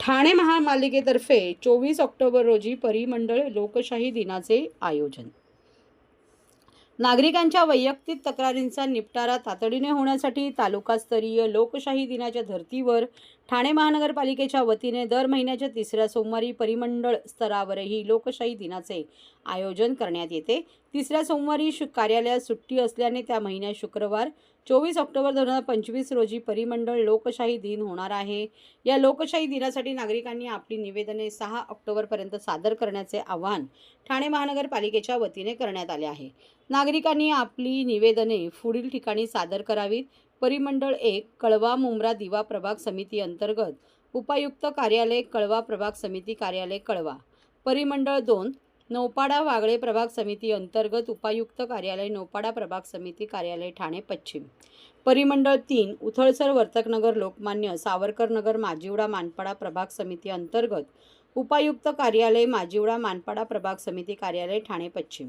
ठाणे महापालिकेतर्फे चोवीस ऑक्टोबर रोजी परिमंडळ लोकशाही दिनाचे आयोजन. नागरिकांच्या वैयक्तिक तक्रारींचा निपटारा तातडीने होण्यासाठी तालुकास्तरीय लोकशाही दिनाच्या धर्तीवर ठाणे महानगरपालिकेच्या वतीने दर महिन्याच्या तिसऱ्या सोमवारी परिमंडळ स्तरावरही लोकशाही दिनाचे आयोजन करण्यात येते. तिसऱ्या सोमवारी शु कार्यालयात सुट्टी असल्याने त्या महिन्यात शुक्रवार चोवीस ऑक्टोबर दोन हजार पंचवीस रोजी परिमंडळ लोकशाही दिन होणार आहे. या लोकशाही दिनासाठी नागरिकांनी आपली निवेदने सहा ऑक्टोबरपर्यंत सादर करण्याचे आवाहन ठाणे महानगरपालिकेच्या वतीने करण्यात आले आहे. नागरिकांनी आपली निवेदने पुढील ठिकाणी सादर करावीत. परिमंडळ एक कळवा मुंब्रा दिवा प्रभाग समिती अंतर्गत उपायुक्त कार्यालय कळवा प्रभाग समिती कार्यालय कळवा. परिमंडळ दोन नौपाडा वागळे प्रभाग समिती अंतर्गत उपायुक्त कार्यालय नौपाडा प्रभाग समिती कार्यालय ठाणे पश्चिम. परिमंडळ तीन उथळसर वर्तकनगर लोकमान्य सावरकर नगर माजिवडा मानपाडा प्रभाग समिती अंतर्गत उपायुक्त कार्यालय माजिवडा मानपाडा प्रभाग समिती कार्यालय ठाणे पश्चिम.